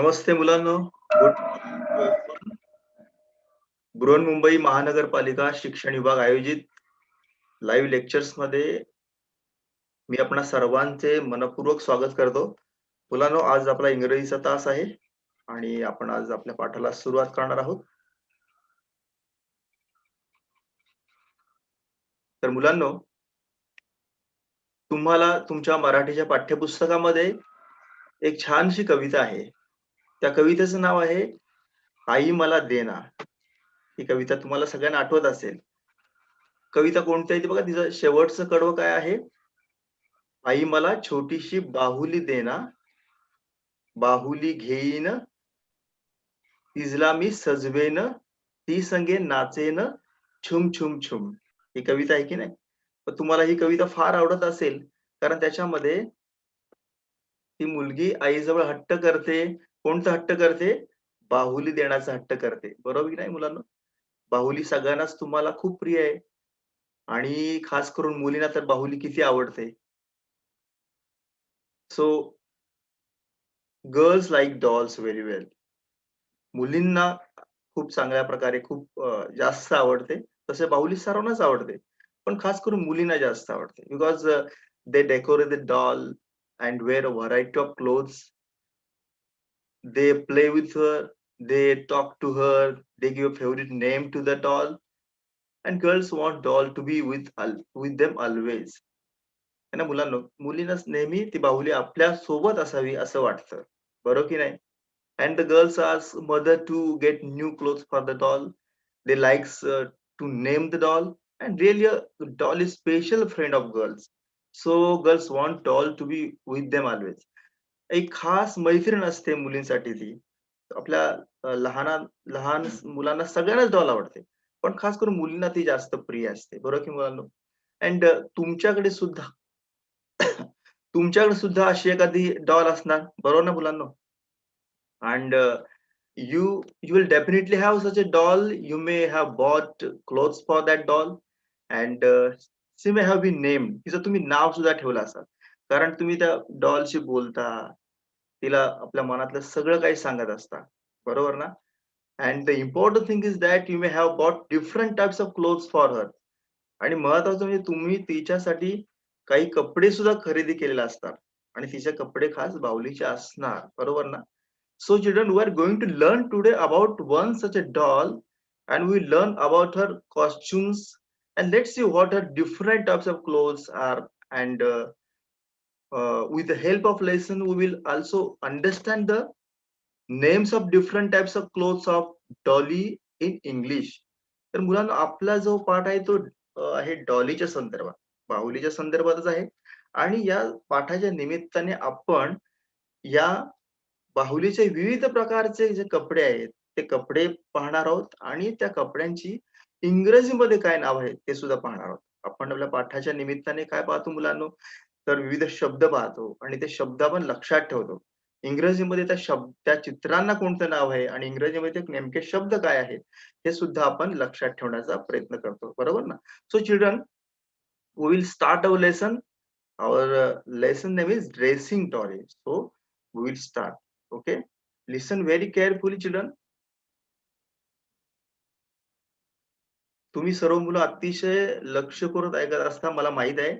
नमस्ते मुलांनो. गुड बृहन्मुंबई महानगरपालिका शिक्षण विभाग आयोजित लाईव्ह लेक्चर्समध्ये मी आपणा सर्वांचे मनपूर्वक स्वागत करतो. मुलांनो आज आपला इंग्रजीचा तास आहे आणि आपण आज आपल्या पाठाला सुरुवात करणार आहोत. तर मुलांनो तुम्हाला तुमच्या मराठीच्या पाठ्यपुस्तकामध्ये एक छानशी कविता आहे. त्या कवितेचं नाव आहे आई मला देना ही कविता तुम्हाला सगळ्यांना आठवत असेल. कविता कोणती आहे ती बघा तिचं शेवटचं कडवं काय आहे? आई मला छोटीशी बाहुली देना बाहुली घेईन तिजला मी सजवेन ती संगे नाचेन छुम छुम छुम. ही कविता आहे की नाही? तर तुम्हाला ही कविता फार आवडत असेल कारण त्याच्यामध्ये ती मुलगी आईजवळ हट्ट करते कोणता हट्ट करते? बाहुली देण्याचा हट्ट करते. बरोबर की नाही मुलांना? बाहुली सगळ्यांनाच तुम्हाला खूप प्रिय आहे. आणि खास करून मुलींना तर बाहुली किती आवडते? So girls like dolls very well मुलींना खूप चांगल्या प्रकारे खूप जास्त आवडते. तसे बाहुली सर्वांनाच आवडते. पण खास करून मुलींना जास्त आवडते. Because they decorate the doll and wear a variety of clothes they play with her they talk to her they give a favorite name to the doll. And girls want doll to be with with them always. ना मुलांना मुलींना नेहमी ती बाहुली आपल्यासोबत असावी असं वाटतं. बरोबर की नाही? And the girls are mother to get new cloth for the doll they likes to name the doll and really doll is special friend of girls so girls want doll to be with them always एक खास मैत्रीण असते मुलींसाठी ती. आपल्या लहान लहान मुलांना सगळ्यांनाच डॉल आवडते. पण खास करून मुलींना ती जास्त प्रिय असते. बरोबर की मुलांना? अँड तुमच्याकडे सुद्धा तुमच्याकडे सुद्धा अशी एखादी डॉल असणार? बरोबर ना मुलांना? And you you will definitely have such a doll you may have bought clothes for that doll and see may have be name तिचं तुम्ही नाव सुद्धा ठेवलं असाल. कारण तुम्ही त्या डॉलशी बोलता. तिला आपल्या मनातलं सगळं काही सांगत असता बरोबर ना? And the important thing is that you may have bought different types of cloth for her आणि महत्वाचं म्हणजे तुम्ही तिच्यासाठी काही कपडे सुद्धा खरेदी केलेले असतात. आणि तिचे कपडे खास बाहुलीचे असणार. बरोबर ना? So children we are going to learn today about one such a doll and we learn about her costumes and let see what her different types of clothes are and uh, with the help of lesson we will also understand the names of different types of clothes of dolly in english. तर मुलांना आपला जो पाठ आहे तो uh, आहे डॉलीच्या संदर्भात बाहुलीच्या संदर्भातच आहे. आणि या पाठाच्या निमित्ताने आपण या बाहुलीचे विविध प्रकारचे जे कपडे आहेत ते कपडे पाहणार आहोत आणि त्या कपड्यांची इंग्रजीमध्ये काय नाव आहे ते सुद्धा पाहणार आहोत. आपण आपल्या पाठाच्या निमित्ताने काय पाहतो मुलांना? तर विविध शब्द पाहतो आणि ते शब्द आपण लक्षात ठेवतो. इंग्रजीमध्ये त्या शब्द त्या चित्रांना कोणतं नाव आहे आणि इंग्रजीमध्ये नेमके शब्द काय आहेत हे सुद्धा आपण लक्षात ठेवण्याचा प्रयत्न करतो. बरोबर ना? So children we will start our lesson our lesson name is dressing dolly so we will start okay listen very carefully children तुम्ही सर्व मुलं अतिशय लक्ष करत ऐकत असता मला माहीत आहे.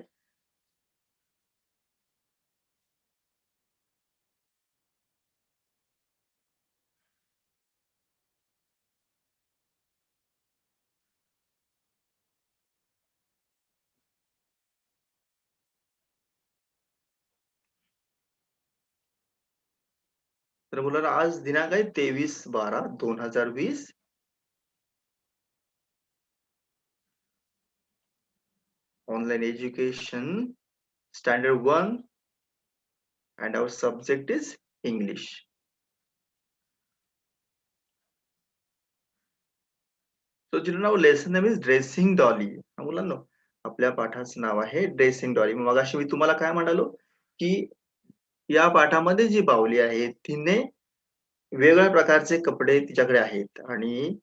तर मुलांना आज दिनांक आहे तेवीस बारा दोन हजार वीस. Online education standard one and our subject is English so children our lesson name is dressing dolly मुलांना आपल्या पाठाचं नाव आहे ड्रेसिंग डॉली मग अशी मी तुम्हाला काय म्हणालो की या पाठामध्ये जी बावली आहे तिने वेगळ्या प्रकारचे कपडे तिच्याकडे आहेत. आणि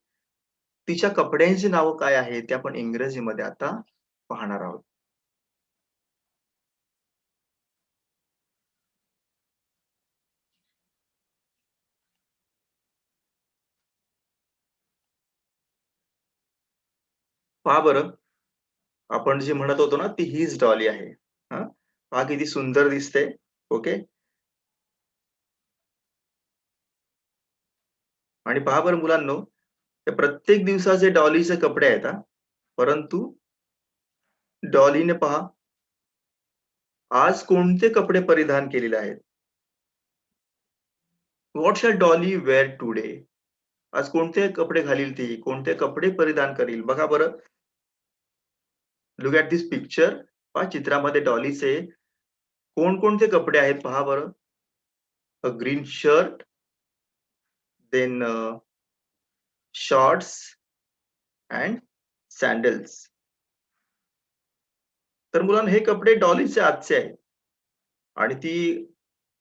तिच्या कपड्यांची नावं काय आहेत ते आपण इंग्रजीमध्ये आता पाहणार आहोत. पहा बरं. आपण जी म्हणत होतो ना ती हीच डॉली आहे. हा? पहा किती सुंदर दिसते. ओके? आणि पहा बरं मुलांनो प्रत्येक दिवसाचे डॉलीचे कपडे आहेत परंतु डॉलीने पहा आज कोणते कपडे परिधान केलेले आहेत? What shall dolly wear today आज कोणते कपडे घालील ती? कोणते कपडे परिधान करील? बघा बरं. लुक ॲट दिस पिक्चर पहा चित्रामध्ये डॉलीचे कोणकोणते कपडे आहेत पहा बरं. A green shirt then shorts and sandals तर मुलांना हे कपडे डॉलीचे आजचे आहेत. आणि ती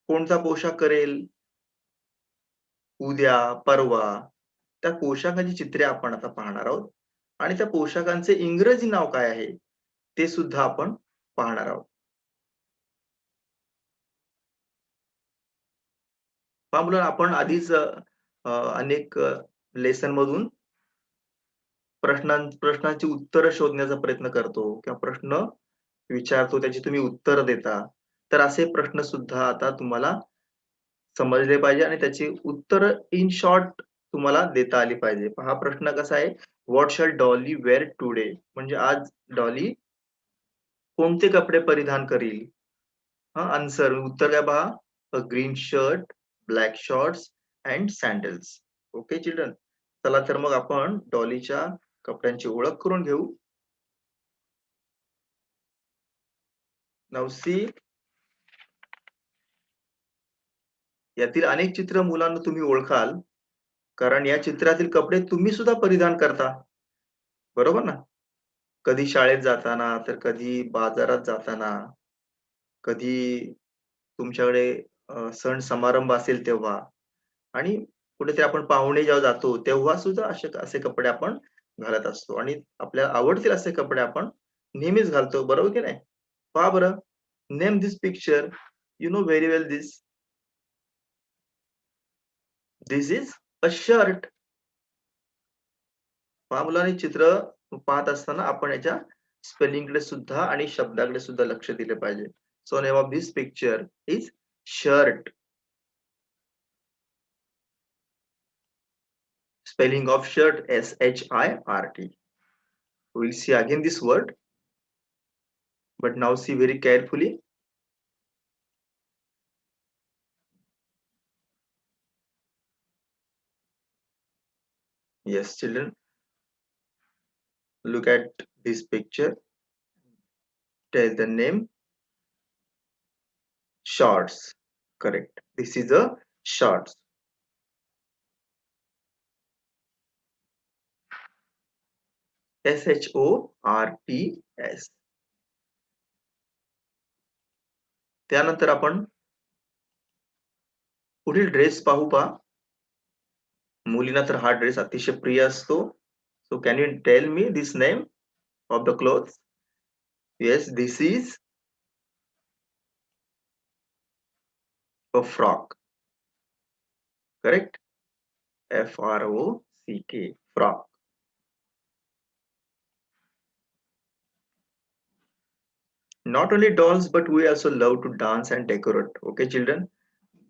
कोणता पोशाख करेल? उद्या परवा त्या पोशाखाची चित्रे आपण आता पाहणार आहोत. आणि त्या पोशाखांचे इंग्रजी नाव काय आहे? ते सुद्धा आपण पाहणार आहोत. पहा आपण आधीच अनेक लेसन मधून प्रश्नां प्रश्नांची उत्तरं शोधण्याचा प्रयत्न करतो किंवा प्रश्न विचारतो त्याची तुम्ही उत्तर देता. तर असे प्रश्न सुद्धा आता तुम्हाला समजले पाहिजे आणि त्याची उत्तर इन शॉर्ट तुम्हाला देता आली पाहिजे. हा प्रश्न कसा आहे? What shall dolly wear today म्हणजे आज डॉली कोणते कपडे परिधान करील? हा आन्सर उत्तर काय पहा. Green shirt black shorts and sandals okay children? चला तर मग आपण डॉलीच्या कपड्यांची ओळख करून घेऊ. नवसी यातील अनेक चित्र मुलांना तुम्ही ओळखाल. कारण या चित्रातील कपडे तुम्ही सुद्धा परिधान करता. बरोबर ना? कधी शाळेत जाताना तर कधी बाजारात जाताना कधी तुमच्याकडे सण समारंभ असेल तेव्हा आणि कुठेतरी आपण पाहुणे जेव्हा जातो तेव्हा सुद्धा असे असे कपडे आपण घालत असतो. आणि आपल्याला आवडतील असे कपडे आपण नेहमीच घालतो. बरोबर की नाही? पहा बरं. Name this picture you know very well this this is a shirt पहा मुलांनी चित्र पाहत असताना आपण याच्या स्पेलिंगकडे सुद्धा आणि शब्दाकडे सुद्धा लक्ष दिले पाहिजे. So name of this picture is shirt spelling of shirt s h i r t. We'll see again this word. But now see very carefully. Yes children. Look at this picture. Tell the name. Shorts. Correct. This is a shorts S H O R T S त्यानंतर आपण पुढील dress पाहू पा मुलींना तर हा dress अतिशय प्रिय असतो. So can you tell me this name of the cloth yes this is a frock correct F R O C K frock not only dolls but we also love to dance and decorate. Okay children?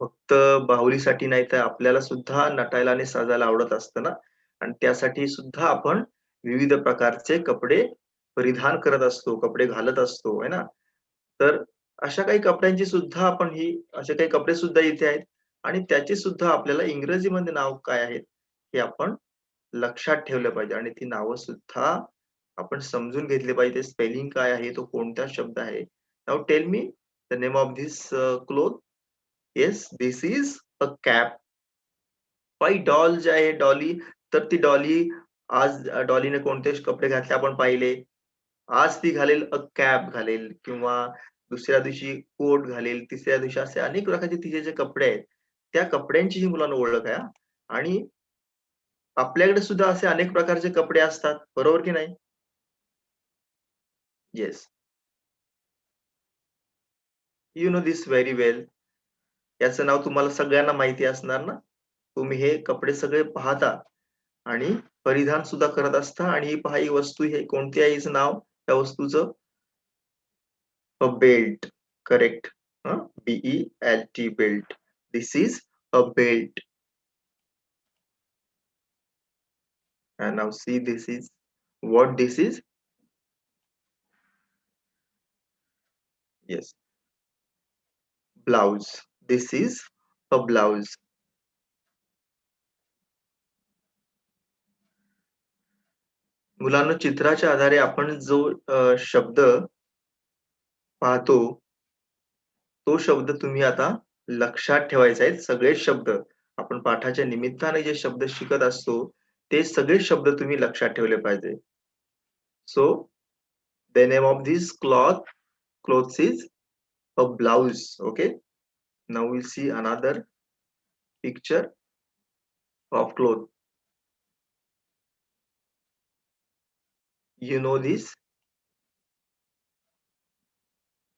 फक्त बाहुलीसाठी नाही तर आपल्याला सुद्धा नटायला आणि साजायला आवडत असतं ना? आणि त्यासाठी सुद्धा आपण विविध प्रकारचे कपडे परिधान करत असतो कपडे घालत असतो है ना? तर अशा काही कपड्यांची सुद्धा आपण ही असे काही कपडे सुद्धा इथे आहेत. आणि त्याचे सुद्धा आपल्याला इंग्रजीमध्ये नाव काय आहेत हे आपण लक्षात ठेवलं पाहिजे. आणि ती नावं सुद्धा आपण समजून घेतले पाहिजे स्पेलिंग काय आहे तो कोणता शब्द आहे. नाव tell me the name of this cloth yes this is a cap pie doll जे आहे डॉली तर ती डॉली आज डॉलीने कोणते कपडे घातले आपण पाहिले. आज ती घालेल अ कॅप घालेल किंवा दुसऱ्या दिवशी कोट घालेल तिसऱ्या दिवशी असे अनेक प्रकारचे तिचे जे कपडे आहेत त्या कपड्यांची ही मुलांना ओळख आहे आणि आपल्याकडे सुद्धा असे अनेक प्रकारचे कपडे असतात बरोबर की नाही? Yes you know this very well याचं नाव तुम्हाला सगळ्यांना माहिती असणार ना? तुम्ही हे कपडे सगळे पाहता आणि परिधान सुद्धा करत असता आणि ही पहा ही वस्तू हे कोणती आहे हिचं नाव? त्या वस्तूचं? A belt correct B E L T belt this is a belt now see this is what this is yes. Blouse. This is a blouse. मुलांना चित्राच्या आधारे आपण जो शब्द पाहतो तो शब्द तुम्ही आता लक्षात ठेवायचा आहे. सगळे शब्द आपण पाठाच्या निमित्ताने जे शब्द शिकत असतो ते सगळे शब्द तुम्ही लक्षात ठेवले पाहिजे. So the name of this cloth clothes is a blouse okay? Now we'll see another picture of cloth. You know this?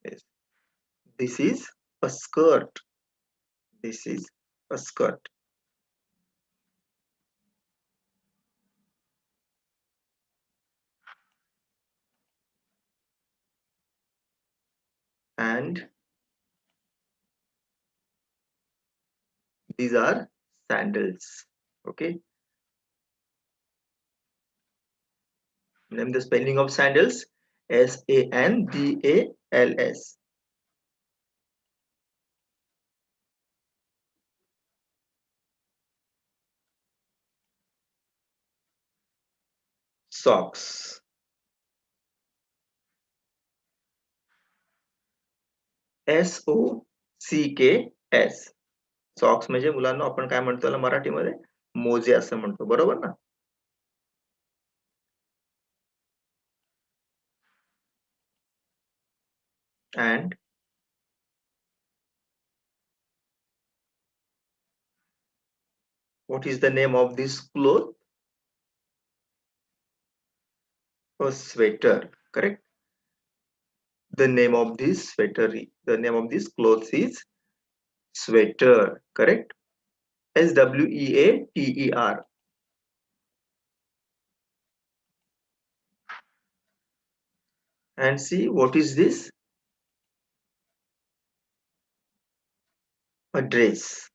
Yes. This is a skirt. This is a skirt. And these are sandals okay? Name the spelling of sandals? S a n d a l s. Socks S O C K S socks म्हणजे मुलांना आपण काय म्हणतो मराठीमध्ये? मोजे असं म्हणतो. बरोबर ना? And what is the name of this cloth sweater correct the name of this sweater he the name of this clothes is sweater correct s w e a t e r and see what is this a dress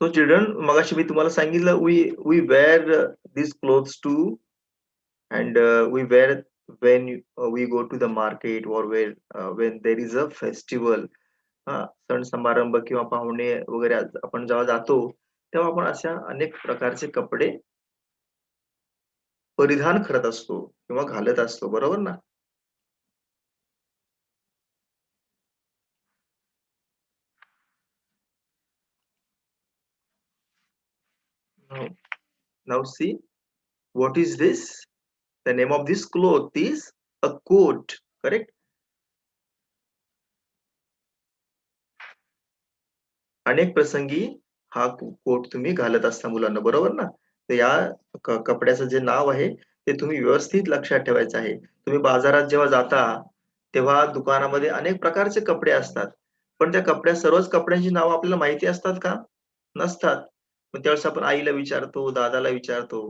so children magashi मी तुम्हाला सांगितलं we we wear uh, these clothes too and uh, we wear when uh, we go to the market or where uh, when there is a festival सण समारंभ किंवा पाहुणे वगैरे आपण जेव्हा जातो तेव्हा आपण अशा अनेक प्रकारचे कपडे परिधान करत असतो किंवा घालत असतो बरोबर ना? नाव see what is this the name of this cloth is a coat correct? अनेक प्रसंगी हा कोट तुम्ही घालत असता मुलांना बरोबर ना? तर या कपड्याचं जे नाव आहे ते तुम्ही व्यवस्थित लक्षात ठेवायचं आहे. तुम्ही बाजारात जेव्हा जाता तेव्हा दुकानामध्ये अनेक प्रकारचे कपडे असतात. पण त्या कपड्या सर्वच कपड्यांची नावं आपल्याला माहिती असतात का? नसतात. मग त्यावेळेस आपण आईला विचारतो दादाला विचारतो.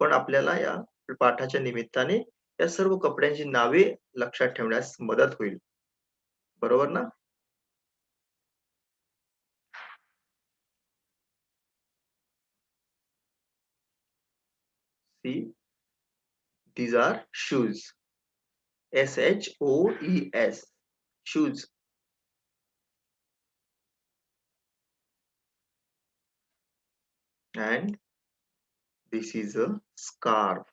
पण आपल्याला या पाठाच्या निमित्ताने या सर्व कपड्यांची नावे लक्षात ठेवण्यास मदत होईल. बरोबर ना? See. These are shoes S H O E S shoes and this is a scarf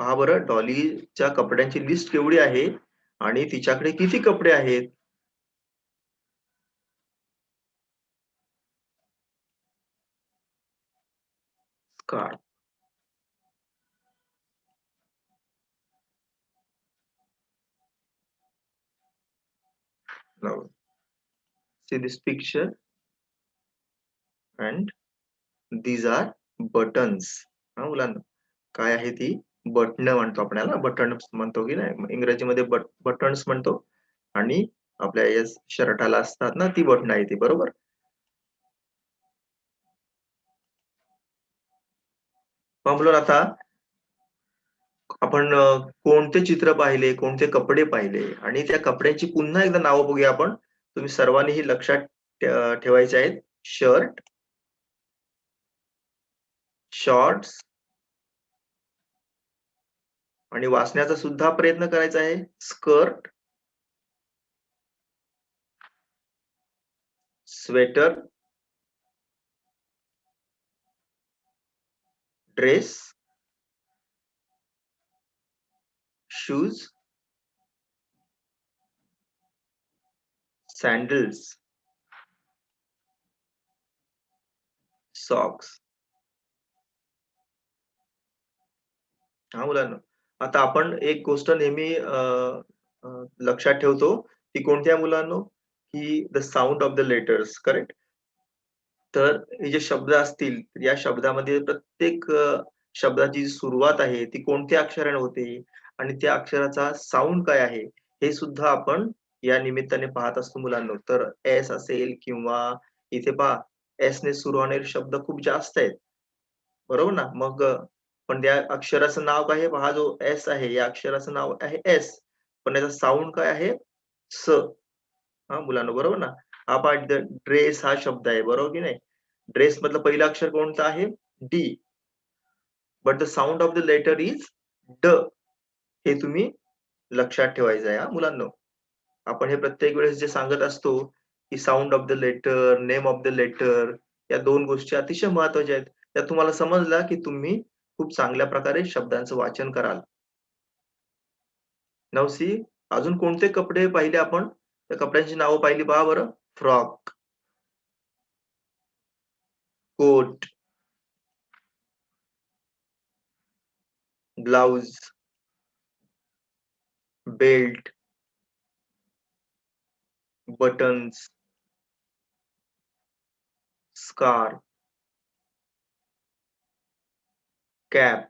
पहा बरं डॉलीच्या कपड्यांची लिस्ट केवढी आहे आणि तिच्याकडे किती कपडे आहेत? Scarf now see this picture? And these are buttons. हा मुलांना काय आहे ती? बटन म्हणतो आपल्याला बटन म्हणतो की नाही इंग्रजीमध्ये बट बटन्स म्हणतो. आणि आपल्या या शर्टाला असतात ना ती बटणं आहे ती बरोबर? म्हणून आता आपण कोणते चित्र पाहिले कोणते कपडे पाहिले? आणि त्या कपड्यांची पुन्हा एकदा नावं बघूया आपण. तुम्ही सर्वांनी ही लक्षात ठेवायचे आहेत. शर्ट शॉर्ट्स आणि वाचण्याचा सुद्धा प्रयत्न करायचा आहे. Skirt sweater dress shoes sandals socks हा मुलांनो आता आपण एक गोष्ट नेहमी लक्षात ठेवतो ती कोणत्या मुलांनो? की the sound of the letters correct तर हे जे शब्द असतील या शब्दामध्ये प्रत्येक शब्दाची सुरुवात आहे ती कोणत्या अक्षराने होते? आणि त्या अक्षराचा साऊंड काय आहे? हे सुद्धा आपण या निमित्ताने पाहत असतो मुलांनो. तर एस असेल किंवा इथे पहा एस ने सुरू होणारे शब्द खूप जास्त आहेत. बरोबर ना? मग पण त्या अक्षराचं नाव काय आहे? हा जो एस आहे या अक्षराचं नाव आहे एस पण याचा साऊंड काय आहे? स. हा मुलांनो बरोबर ना? हा पाठ ड्रेस हा शब्द आहे बरोबर की नाही? ड्रेस मधलं पहिलं अक्षर कोणतं आहे? D but the sound of the letter is ड हे तुम्ही लक्षात ठेवायचं आहे हा मुलांनो. आपण हे प्रत्येक वेळेस जे सांगत असतो की sound of the letter name of the letter या दोन गोष्टी अतिशय महत्त्वाच्या आहेत. त्या तुम्हाला समजला की तुम्ही खूप चांगल्या प्रकारे शब्दांचं वाचन कराल. नवसी अजून कोणते कपडे पाहिले आपण? त्या कपड्यांची नावं पाहिली पहा बरं. Frock. Coat. Blouse belt. Buttons. Scarf. Cap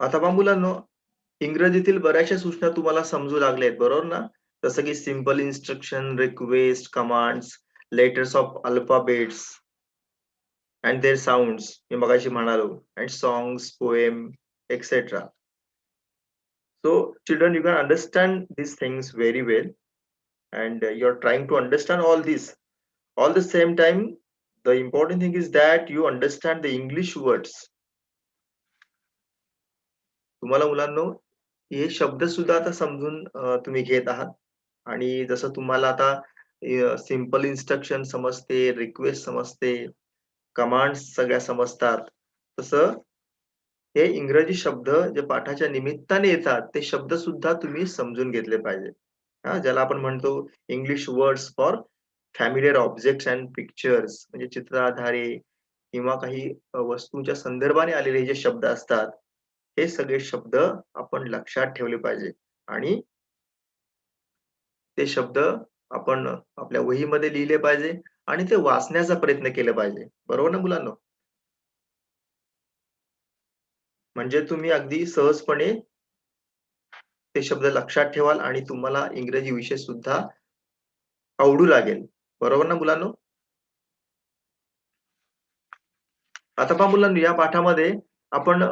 आता पहा मुलांनो इंग्रजीतील बऱ्याचशा सूचना तुम्हाला समजू लागल्या आहेत बरोबर ना? जसं की simple instruction request commands letters of alphabets and their sounds मी मगाशी म्हणालो and songs poem etcetera so children you can understand this things very well and you are trying to understand all this all the same time the important thing is that you understand the english words. तुम्हाला मुलांनो हे शब्द सुद्धा आता समजून तुम्ही घेत आहात. आणि जसं तुम्हाला आता सिंपल इन्स्ट्रक्शन समजते रिक्वेस्ट समजते कमांड्स सगळ्या समजतात. तसं हे इंग्रजी शब्द जे पाठाच्या निमित्ताने येतात ते शब्द सुद्धा तुम्ही समजून घेतले पाहिजे. हा ज्याला आपण म्हणतो English words for familiar objects and pictures म्हणजे चित्र आधारे किंवा काही वस्तूंच्या संदर्भाने आलेले जे शब्द असतात हे सगळे शब्द आपण लक्षात ठेवले पाहिजे. आणि ते शब्द आपण आपल्या वहीमध्ये लिहिले पाहिजे आणि ते वाचण्याचा प्रयत्न केला पाहिजे. बरोबर ना मुलांनो? म्हणजे तुम्ही अगदी सहजपणे ते शब्द लक्षात ठेवाल आणि तुम्हाला इंग्रजी विषय सुद्धा आवडू लागेल. बरोबर ना मुलांनो? आता पहा मुलांनो या पाठामध्ये आपण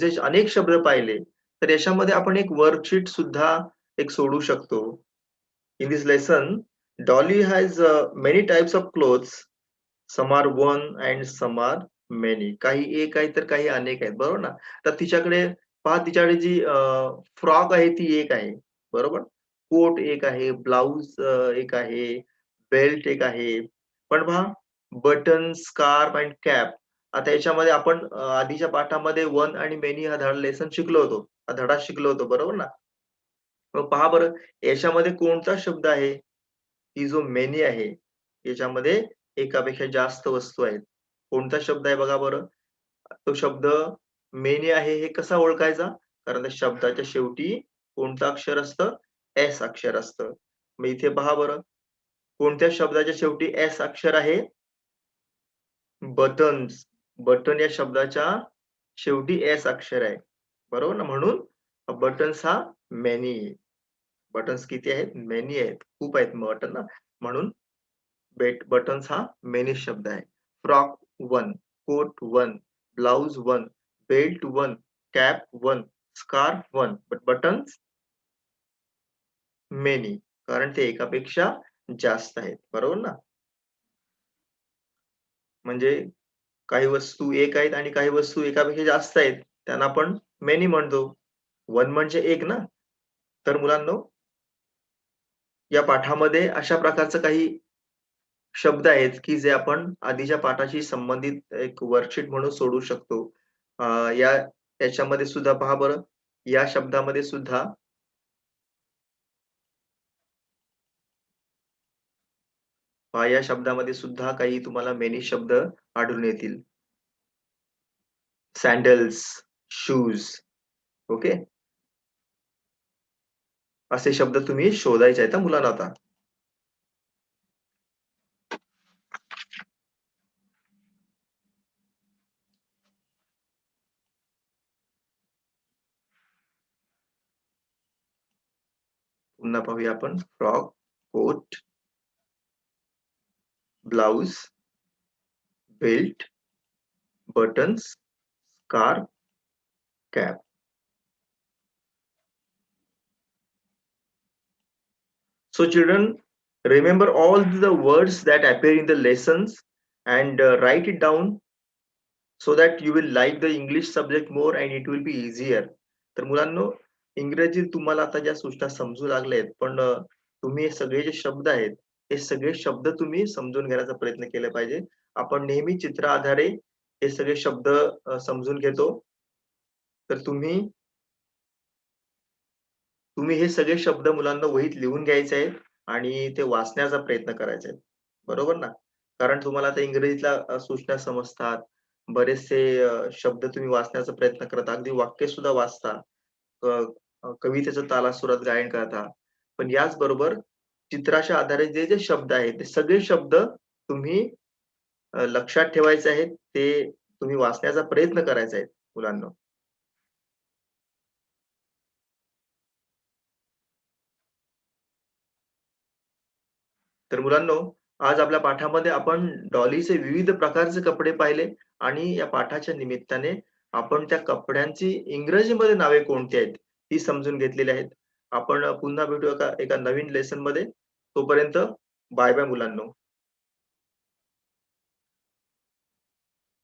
जे अनेक शब्द पाहिले तर याच्यामध्ये आपण एक वर्कशीट सुद्धा एक सोडू शकतो. In this lesson Dolly has many types of clothes some are one and some are many काही एक आहे तर काही अनेक आहेत बरोबर ना? तर तिच्याकडे पहा तिच्याकडे जी फ्रॉक आहे ती एक आहे बरोबर? कोट एक आहे ब्लाउज एक आहे. बेल्ट एक आहे. पण पहा बटन स्कार्फ अँड कॅप आता याच्यामध्ये आपण आधीच्या पाठामध्ये वन आणि मेनी हा धडा लेसन शिकलो होतो. हा धडा शिकलो होतो बरोबर ना? मग पहा बरं याच्यामध्ये कोणता शब्द आहे? ही जो मेनी आहे याच्यामध्ये एकापेक्षा जास्त वस्तू आहेत. कोणता शब्द आहे बघा बरं? तो शब्द मेनी आहे हे कसा ओळखायचा? कारण त्या शब्दाच्या शेवटी कोणतं अक्षर असतं? एस अक्षर असतं. मग इथे पहा बरं. कोणत्या शब्दाच्या शेवटी एस अक्षर आहे? बटन्स बटन या शब्दाच्या शेवटी एस अक्षर आहे. बरोबर ना? म्हणून बटन्स हा मेनी बटन्स किती आहेत? मेनी आहेत. खूप आहेत बटन ना? म्हणून बेट बटन्स हा मेनी शब्द आहे. Frock one coat one blouse one belt one cap one scarf one but buttons many कारण ते एकापेक्षा जास्त आहेत. बरोबर ना? म्हणजे काही वस्तू एक आहेत आणि काही वस्तू एकापेक्षा जास्त आहेत. त्यांना आपण मेनी म्हणतो. वन म्हणजे एक ना? तर मुलांनो या पाठामध्ये अशा प्रकारचं काही शब्द आहेत की जे आपण आधीच्या पाठाशी संबंधित एक वर्कशीट म्हणून सोडू शकतो. या याच्यामध्ये सुद्धा पहा बरं. या शब्दामध्ये सुद्धा पहा या शब्दामध्ये सुद्धा काही तुम्हाला मेनी शब्द आढळून येतील. सँडल्स शूज ओके असे शब्द तुम्ही शोधायचे आहेत मुलांना आता. पुन्हा पाहूया आपण. Frock coat blouse belt buttons scarf cap so children remember all the words that appear in the lessons and uh, write it down so that you will like the english subject more and it will be easier तर मुलांनो इंग्रजी तुम्हाला आता ज्या सूचना समजू लागल्यात पण अं, तुम्ही हे सगळे जे शब्द आहेत हे सगळे शब्द तुम्ही समजून घेण्याचा प्रयत्न केला पाहिजे. आपण नेहमी चित्र आधारे हे सगळे शब्द समजून घेतो. तर तुम्ही तुम्ही हे सगळे शब्द मुलांना वहीत लिहून घ्यायचे आहेत आणि ते वाचण्याचा प्रयत्न करायचा आहे बरोबर ना? कारण तुम्हाला आता इंग्रजीतला सूचना समजतात. बरेचसे शब्द तुम्ही वाचण्याचा प्रयत्न करता. अगदी वाक्य सुद्धा वाचता. अ, ताला कवितेचं तालासुरात गायन करता. पण याच बरोबर चित्राच्या आधारे जे जे शब्द आहेत ते सगळे शब्द तुम्ही लक्षात ठेवायचे आहेत ते तुम्ही वाचण्याचा प्रयत्न करायचा आहे मुलांना. तर मुलांनो आज आपल्या पाठामध्ये आपण डॉलीचे विविध प्रकारचे कपडे पाहिले आणि या पाठाच्या निमित्ताने आपण त्या कपड्यांची इंग्रजीमध्ये नावे कोणती आहेत ती समजून घेतलेली आहेत. आपण पुन्हा भेटूया एका एका नवीन लेसनमध्ये? तोपर्यंत बाय बाय मुलांनो.